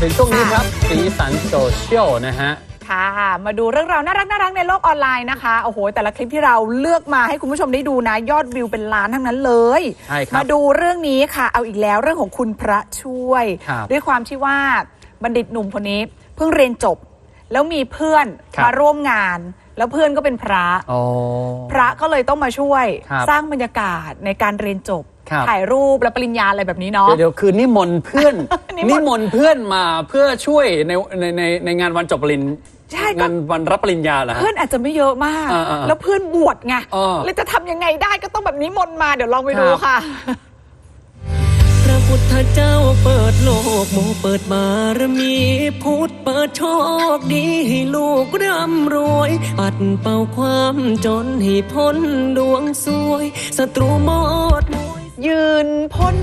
ถึงช่วงนี้ครับสีสันโซเชียลนะฮะค่ะ มาดูเรื่องราวน่ารักน่ารักในโลกออนไลน์นะคะ โอ้โห แต่ละคลิปที่เราเลือกมาให้คุณผู้ชมได้ดูนะ ยอดวิวเป็นล้านทั้งนั้นเลย ใช่ครับ มาดูเรื่องนี้ค่ะ เอาอีกแล้วเรื่องของคุณพระช่วย ครับ ด้วยความที่ว่าบัณฑิตหนุ่มคนนี้เพิ่งเรียนจบ แล้วมีเพื่อนครับ มาร่วมงาน แล้วเพื่อนก็เป็นพระ อ๋อ พระก็เลยต้องมาช่วยครับ สร้างบรรยากาศในการเรียนจบ ครับ ถ่ายรูปและปริญญาอะไรแบบนี้เนาะ เดี๋ยวเดี๋ยวคือนิมนต์เพื่อนนิมนต์นิมนต์เพื่อนมาเพื่อช่วยในในในในงานวันจบปริญญาใช่ก็งานวันรับปริญญาเหรอฮะ เพื่อนอาจจะไม่เยอะมาก อ่าๆแล้วเพื่อนบวชไงเออเลยจะทำยังไงได้ก็ต้องแบบนี้มนต์มาเดี๋ยวลองไปดูครับค่ะ พระพุทธเจ้าเปิดโลกโมเปิดบารมี พุทธเปิดโชคดีให้ลูกร่ำรวย ปัดเป่าความจนให้พ้นดวงสวยศัตรูหมดมว ยยืนพ่น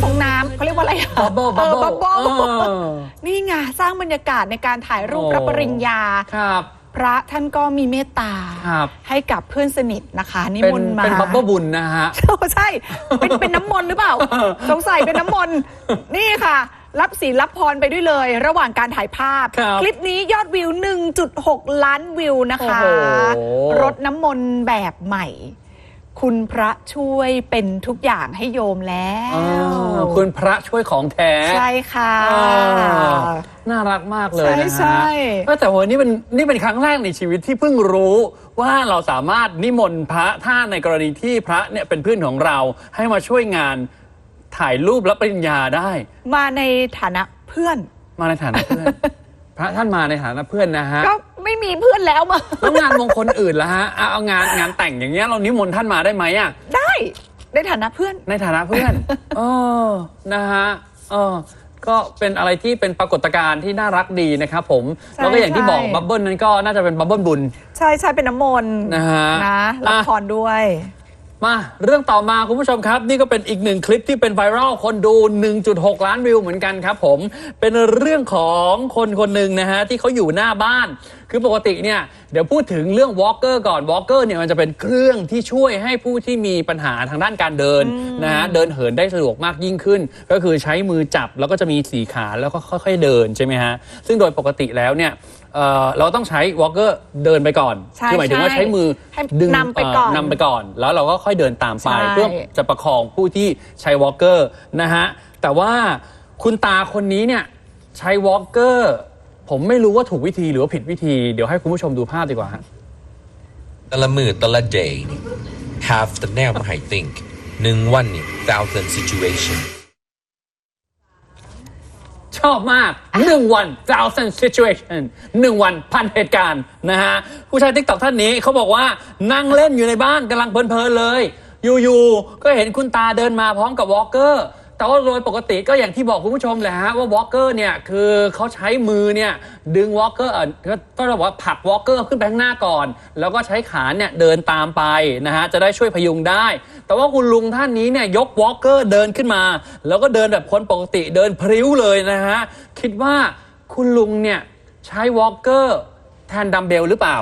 ฟองน้ำเขาเรียกว่าอะไรอะบับเบิ้ลบับเออเบิ้บัลบเบิ้ลเออ นี่ไงสร้างบรรยากาศในการถ่ายรูปโอ้รับปริญญา ครับ พระท่านก็มีเมตตา ครับ ให้กับเพื่อนสนิทนะคะนิเป็นมนต์มาเป็นบับเบิ้ลบุญนะฮะ โอ้ใช่ เป็นเป็นน้ำมนต์หรือเปล่า สงสัยเป็นน้ำมนต์นี่ค่ะ รับศีลรับพรไปด้วยเลย ระหว่างการถ่ายภาพ ครับคลิปนี้ยอดวิว 1.6 ล้านวิวนะคะ โอ้โหรดน้ำมนต์แบบใหม่ คุณพระช่วยเป็นทุกอย่างให้โยมแล้อ่าวคุณพระช่วยของแท้ใช่ค่ะอ่าน่ารักมากเลยนะฮะใช่ใช่เออแต่วันนี้เป็นนี่เป็นครั้งแรกในชีวิตที่เพิ่งรู้ว่าเราสามารถนิมนต์พระถ้าในกรณีที่พระเนี่ยเป็นเพื่อนของเราให้มาช่วยงานถ่ายรูปรับปริญญาได้ มาในฐานะเพื่อน มาในฐานะเพื่อน พระท่านมาในฐานะเพื่อนนะฮะ ก็ไม่มีเพื่อนแล้วมาแล้วงานมงคลอื่นล่ะฮะเอาเอางานงานแต่งอย่างเงี้ยเรานิมนต์ท่านมาได้ไหมอะ ได้ในฐานะเพื่อน ในฐานะเพื่อน เออ นะฮะ เออ ก็เป็นอะไรที่เป็นปรากฏการณ์ที่น่ารักดีนะครับผม ใช่แล้วก็อย่างที่บอกใช่ บับเบิ้ลนั้นก็น่าจะเป็นบับเบิ้ลบุญ ใช่ใช่เป็นน้ำมนต์นะฮะนะรับอะพรด้วย มาเรื่องต่อมาคุณผู้ชมครับ นี่ก็เป็นอีกหนึ่งคลิปที่เป็นไวรัลคนดู 1.6 ล้านวิวเหมือนกันครับผมเป็นเรื่องของคนคนหนึ่งนะฮะที่เขาอยู่หน้าบ้าน คือปกติเนี่ยเดี๋ยวพูดถึงเรื่องวอล์กเกอร์ก่อนวอล์กเกอร์เนี่ยมันจะเป็นเครื่องที่ช่วยให้ผู้ที่มีปัญหาทางด้านการเดินนะฮะเดินเหินได้สะดวกมากยิ่งขึ้น ก็คือใช้มือจับแล้วก็จะมีสีขาแล้วก็ค่อย ๆ เดินใช่ไหมฮะซึ่งโดยปกติแล้วเนี่ย เอ่อเราต้องใช้วอล์กเกอร์เดินไปก่อนใช่คือหมายถึงว่าใช่ใช้มือให้ดึงนำไปก่อนเนำไปก่อน แล้วเราก็ค่อยเดินตามไป ใช่ เพื่อจะประคองผู้ที่ใช้วอล์กเกอร์นะฮะแต่ว่าคุณตาคนนี้เนี่ยใช้วอล์กเกอร์ผมไม่รู้ว่าถูกวิธีหรือว่าผิดวิธีเดี๋ยวให้คุณผู้ชมดูภาพดีกว่าฮะ แต่ละมือแต่ละ day นี่ have แต่แนวมาให้ think หนึ่งวันนี่ thousand situation ชอบมากหนึ่งวัน thousand situation หนึ่งวันพันเหตุการณ์นะฮะ ผู้ใช้ทิกตอกท่านนี้เขาบอกว่านั่งเล่นอยู่ในบ้านกำลังเพลินๆเลย อยู่ๆ ก็เห็นคุณตาเดินมาพร้อมกับวอล์กเกอร์ แต่ว่าโดยปกติก็อย่างที่บอกคุณผู้ชมแหละฮะว่าวอล์กเกอร์เนี่ยคือเขาใช้มือเนี่ยดึงวอล์กเกอร์เอ่อก็ก็เรียกว่าผลักวอล์กเกอร์ขึ้นไปข้างหน้าก่อน แล้วก็ใช้ขาเนี่ยเดินตามไปนะฮะจะได้ช่วยพยุงได้ แต่ว่าคุณลุงท่านนี้เนี่ยยกวอล์กเกอร์เดินขึ้นมา แล้วก็เดินแบบคนปกติเดินพริ้วเลยนะฮะคิดว่าคุณลุงเนี่ยใช้วอล์กเกอร์แทนดัมเบลหรือเปล่า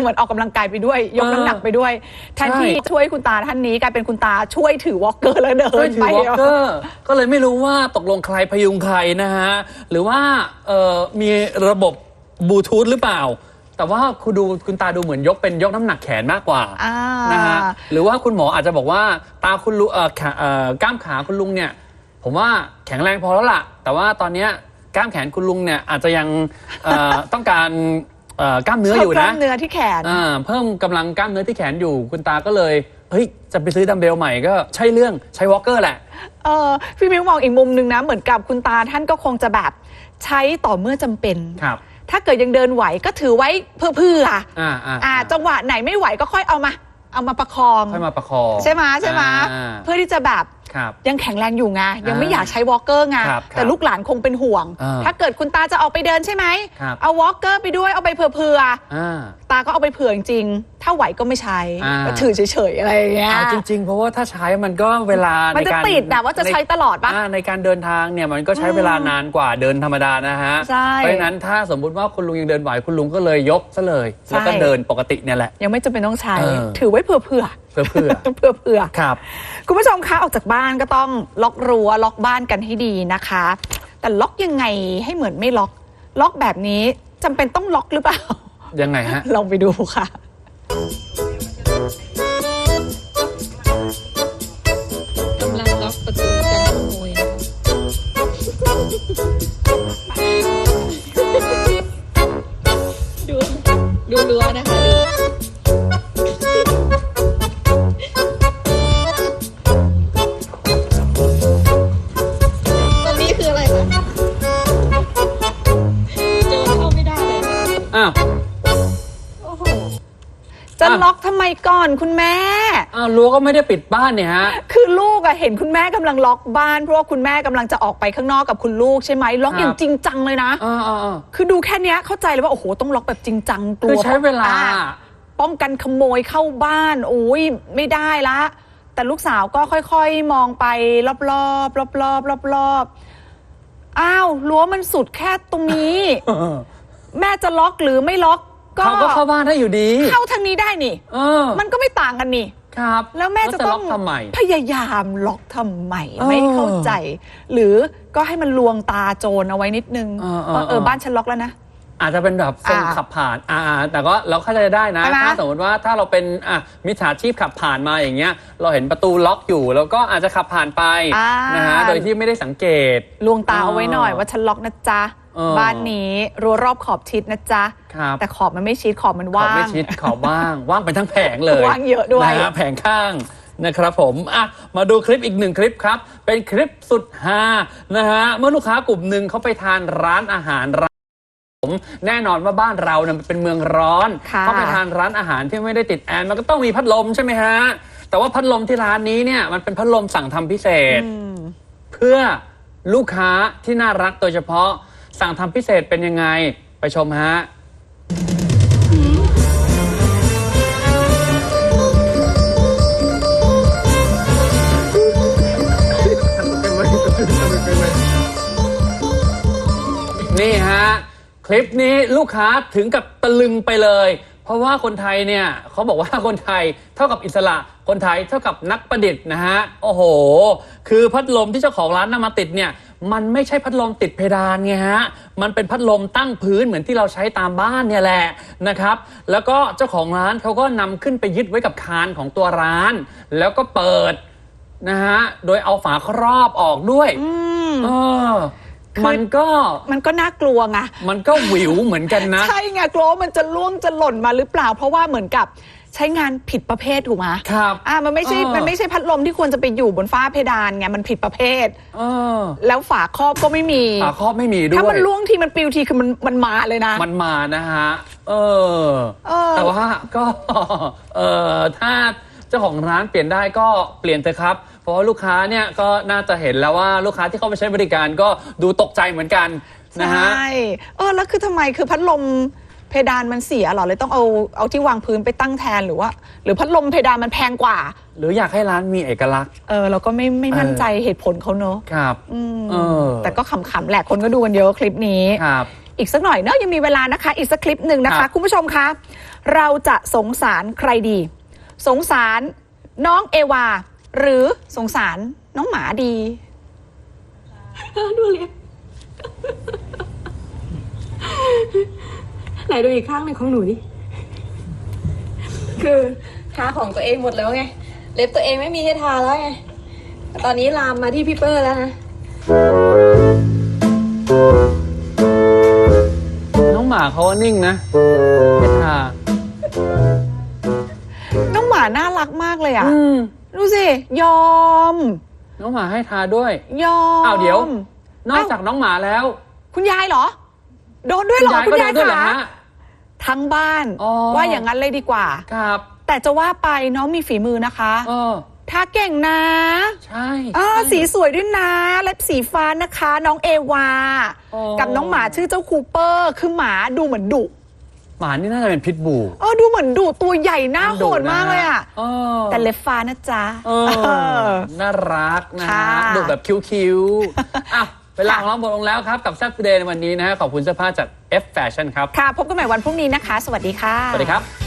เหมือนออกกำลังกายไปด้วย ยกน้ำหนักไปด้วยแทนที่ใช่ช่วยคุณตาท่านนี้กลายเป็นคุณตาช่วยถือวอล์กเกอร์แล้วเดิช่วยนถืไปอวอล์กเกอร์ก็เลยไม่รู้ว่าตกลงใครพยุงใครนะฮะ หรือว่าเอ่อมีระบบบลูทูธหรือเปล่าแต่ว่าคุณดูคุณตาดูเหมือนยกเป็นยกน้ำหนักแขนมากกว่าอ่านะฮะหรือว่าคุณหมออาจจะบอกว่าตาคุณลุงเอ่อขาเอ่อกล้ามขาคุณลุงเนี่ย ผมว่าแข็งแรงพอแล้วล่ะ แต่ว่าตอนเนี้ยกล้ามแขนคุณลุงเนี่ยอาจจะยังเอ่อต้องการเอ่อ กล้ามเนื้ออยู่กล้านะมเนื้อที่แขนอ่าเพิ่มกำลังกล้ามเนื้อที่แขนอยู่คุณตาก็เลยเฮ้ยจะไปซื้อดัมเบลใหม่ก็ใช่เรื่องใช้วอลเกอร์แหละเออพี่มิวมองอีกมุมหนึ่งนะเหมือนกับคุณตาท่านก็คงจะแบบใช้ต่อเมื่อจำเป็นครับถ้าเกิดยังเดินไหวก็ถือไว้เพื่อเพื่อๆอ่าอ่าอ่าจังหวะไหนไม่ไหวก็ค่อยเอามา เอามาประคองค่อยมาประคอง ใช่ไหมใช่ไหมอ่าเพื่อที่จะแบบครับ ยังแข็งแรงอยู่ไงยังไม่อ่าอยากใช้วอล์กเกอร์ไงครับแต่ลูกหลานคงเป็นห่วงอ่าถ้าเกิดคุณตาจะออกไปเดินใช่ไหมครับเอาวอล์กเกอร์ไปด้วยเอาไปเผื่อๆอ่าตาก็เอาไปเผื่อจริงๆถ้าไหวก็ไม่ใช้อ่าก็ถือเฉยๆอะไรอย่างเงี้ยเอาจริงๆ เพราะว่าถ้าใช้มันก็เวลามันในจะการติดแต่ว่าจะใช้ตลอดปะาในการเดินทางเนี่ยมันก็ใช้เวลานานกว่าเดินธรรมดานะฮะใช่เพราะฉะนั้นถ้าสมมุติว่าคุณลุงยังเดินไหวคุณลุงก็เลยยกซะเลย แล้วก็ใช่เดินปกติเนี่ยแหละยังไม่จำเป็นต้องใช้เออถือไว้เผื่อๆ เพื่อเพื่อเผื่อเผื่อครับ คุณผู้ชมคะออกจากบ้านก็ต้องล็อกรั้วล็อกบ้านกันให้ดีนะคะ แต่แต่ล็อกยังไงให้เหมือนไม่ล็อก ล็อกแบบนี้จำเป็นต้องล็อกหรือเปล่า ยังไงฮะ ลองไปดูค่ะกำลังล็อกประตูกันขโมย จะอะล็อกทำไมก่อนคุณแม่ อ้าวรั้วก็ไม่ได้ปิดบ้านเนี่ยฮะ คือลูกอะเห็นคุณแม่กำลังล็อกบ้าน เพราะว่าคุณแม่กำลังจะออกไปข้างนอกกับคุณลูกใช่ไหมล็อกครับ อย่างจริงจังเลยนะอ่าอ่าอ่าคือดูแค่เนี้ยเข้าใจเลยว่า โอ้โห ต้องล็อกแบบจริงจังกลัคือวใช้เวลา อะป้องกันขโมยเข้าบ้านโอ้ยไม่ได้ละ แต่ลูกสาวก็ค่อยๆ มองไปรอบๆรอบๆรอบๆอ้าวรั้วมันสุดแค่ตรงนี้ เออ แม่จะล็อกหรือไม่ล็อก ก็เขาก็เข้าบ้านได้อยู่ดี เข้าทางนี้ได้นี่เออมันก็ไม่ต่างกันนี่ครับ แล้วแม่จะต้องล็กทำไมพยายามล็อกทำไมเออไม่เข้าใจ หรือก็ให้มันลวงตาโจรเอาไว้นิดนึงเออเออว่าเออเออบ้านฉันล็อกแล้วนะอาจจะเป็นแบบทรงอ่าขับผ่านอ่าแต่ก็เราเข้าใจได้นะใช่ไหมถ้าสมมติว่าถ้าเราเป็นอะมิจฉาชีพขับผ่านมาอย่างเงี้ย เราเห็นประตูล็อกอยู่ แล้วก็อาจจะขับผ่านไปอ่านนะฮะ โดยที่ไม่ได้สังเกต ลวงตาเอาไว้หน่อยเออว่าฉันล็อกนะจ๊ะเออ บ้านนี้รั้วรอบขอบชิดนะจ๊ะ ครับแต่ขอบมันไม่ชิดขอบมันขอว่าไม่งชิดขอบ้าง ว่างไปทั้งแผงเลยว่างเยอะด้วย นะฮะแผงข้างนะครับผมอะมาดูคลิปอีกหนึ่งคลิปครับ เป็นคลิปสุดฮานะฮะเมื่อลูกค้ากลุ่มหนึ่งเขาไปทานร้านอาหารร้านผมแน่นอนว่าบ้านเราเนี่ยมันเป็นเมืองร้อนค่ะ เขาไปทานร้านอาหารที่ไม่ได้ติดแอร์มันก็ต้องมีพัดลมใช่ไหมฮะแต่ว่าพัดลมที่ร้านนี้เนี่ยมันเป็นพัดลมสั่งทำพิเศษอืมเพื่อลูกค้าที่น่ารักโดยเฉพาะ สั่งทำพิเศษเป็นยังไงไปชมฮะ นี่ฮะ คลิปนี้ลูกค้าถึงกับตะลึงไปเลย เพราะว่าคนไทยเนี่ยเขาบอกว่าคนไทยเท่ากับอิสระ คนไทยเท่ากับนักประดิษฐ์นะฮะ โอ้โห คือพัดลมที่เจ้าของร้านนำมาติดเนี่ย มันไม่ใช่พัดลมติดเพดานไงฮะ มันเป็นพัดลมตั้งพื้นเหมือนที่เราใช้ตามบ้านเนี่ยแหละนะครับ แล้วก็เจ้าของร้านเขาก็นำขึ้นไปยึดไว้กับคานของตัวร้าน แล้วก็เปิดนะฮะ โดยเอาฝาครอบออกด้วยอืมเออคือมันก็มันก็น่ากลัวไง มันก็หวิวเหมือนกันนะ ใช่ไงกลัวว่ามันจะล่วงจะหล่นมาหรือเปล่า เพราะว่าเหมือนกับ ใช้งานผิดประเภทถูกไหมครับอ่ามันไม่ใช่เออมันไม่ใช่พัดลมที่ควรจะไปอยู่บนฟ้าเพดานไงมันผิดประเภทเออแล้วฝาครอบก็ไม่มีฝาครอบไม่มีด้วยถ้ามันล่วงทีมันปลิวทีคือมันมันมาเลยนะ มันมานะฮะเออเออแต่ว่าก็เออถ้าเจ้าของร้านเปลี่ยนได้ก็เปลี่ยนเถอะครับเพราะว่าลูกค้าเนี่ยก็น่าจะเห็นแล้วว่าลูกค้าที่เข้ามาใช้บริการก็ดูตกใจเหมือนกันนะฮะใช่เออแล้วคือทำไมคือพัดลม เพดานมันเสียเหรอเลยต้องเอาเอาที่วางพื้นไปตั้งแทนหรือว่า หรือพัดลมเพดานมันแพงกว่า หรืออยากให้ร้านมีเอกลักษณ์ เออเราก็ไม่ไม่มั่นใจเหตุผลเขาเนอะครับ อืมเออ แต่ก็ขำๆแหละคนก็ดูกันเยอะคลิปนี้ ครับ อีกสักหน่อยเนอะยังมีเวลานะคะ อีกสักคลิปหนึ่งนะครัคะ บ คุณผู้ชมคะ เราจะสงสารใครดี สงสารน้องเอวา หรือสงสารน้องหมาดี ดูเล็บไห นดูอีกข้างหนึ่งของหนูดิคือทาของตัวเองหมดแล้วไง เล็บตัวเองไม่มีให้ทาแล้วไง ตอนนี้ลามมาที่พี่เปอร์แล้วนะ น้องหมาเขาว่านิ่งนะเพชรทาน้องหมาน่ารักมากเลยอะอืมดูสิ ยอม น้องหมาให้ทาด้วย ยอม อ้าวเดี๋ยว นอกจากน้องหมาแล้ว คุณยายเหรอ โดนด้วยเหรอก็คุณโดยายนด้วยเหรอคะฮะ ทั้งบ้านอ๋อ ว่าอย่างนั้นเลยดีกว่า ครับแต่จะว่าไปน้องมีฝีมือนะคะเออถ้าเก่งนะใช่อ่าใช่สีสวยด้วยนะเล็บสีฟ้านะคะ น้องเอวา อ๋อกับน้องหมาชื่อเจ้าคูเปอร์ คือหมาดูเหมือนดุหมานี่น่าจะเป็นพิษบูเออดูเหมือนดุตัวใหญ่หน้าโหดมากเลยอะเออแต่เล็บฟ้านะจ๊ะ เออน่ารักนะฮะค่ะ ดูแบบคิ้วๆอะ เวลาของเราหมดลงแล้วครับ กับแซ่บเดย์ในวันนี้นะฮะขอบคุณเสื้อผ้าจาก F Fashion ครับ ค่ะ พบกันใหม่วันพรุ่งนี้นะคะ สวัสดีค่ะ สวัสดีครับ